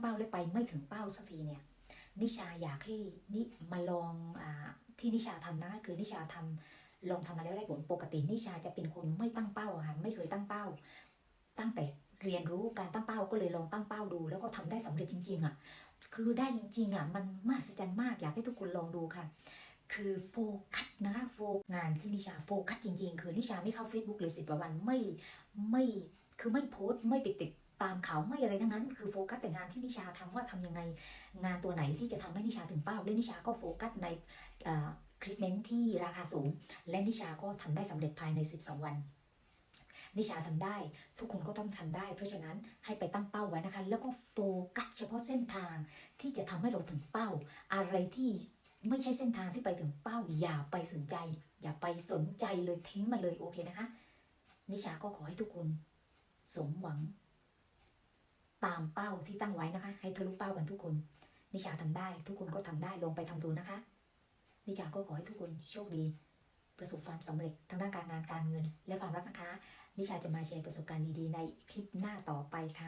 เป้าและไปไม่ถึงเป้าสักทีเนี่ย นิชาอยากให้นิมาลองอาที่นิชาทำนะคือนิชาทำลองทำมาแล้วได้ผลปกตินิชาจะเป็นคนไม่ตั้งเป้าค่ะไม่เคยตั้งเป้า ตั้งแต่เรียนรู้การตั้งเป้าก็เลยลองตั้งเป้าดู แล้วก็ทำได้สำเร็จจริง ๆอะคือได้จริงๆอะมันมหัศจรรย์มากอยากให้ทุกคนลองดูค่ะ คือโฟกัสนะคะโฟงานที่นิชาโฟกัสจริง ๆ คือนิชาไม่เข้า Facebook เลยสิบกว่าวันไม่ไม่คือไม่โพสต์ไม่ไปติด ตามเขาไม่อะไรทั้งนั้น คือโฟกัสแต่งานที่นิชาทำว่าทำยังไงงานตัวไหนที่จะทำให้นิชาถึงเป้าและนิชาก็โฟกัสในทรีทเมนต์ที่ราคาสูง และนิชาก็ทำได้สำเร็จภายใน 12 วัน นิชาทำได้ ทุกคนก็ต้องทำได้ เพราะฉะนั้นให้ไปตั้งเป้าไว้นะคะ แล้วก็โฟกัสเฉพาะเส้นทางที่จะทำให้เราถึงเป้า อะไรที่ไม่ใช่เส้นทางที่ไปถึงเป้า อย่าไปสนใจ อย่าไปสนใจเลยทิ้งมันเลยโอเคไหมคะ นิชาก็ขอให้ทุกคน สมหวัง ตามเป้าที่ตั้งไว้นะคะ ให้ทะลุเป้ากันทุกคน นิชาทำได้ ทุกคนก็ทำได้ลองไปทำดูนะคะ นิชาก็ขอให้ทุกคนโชคดี ประสบความสำเร็จทั้งด้านการงานการเงิน และความรักนะคะ นิชาจะมาแชร์ประสบการณ์ดีๆ ในคลิปหน้าต่อไปค่ะ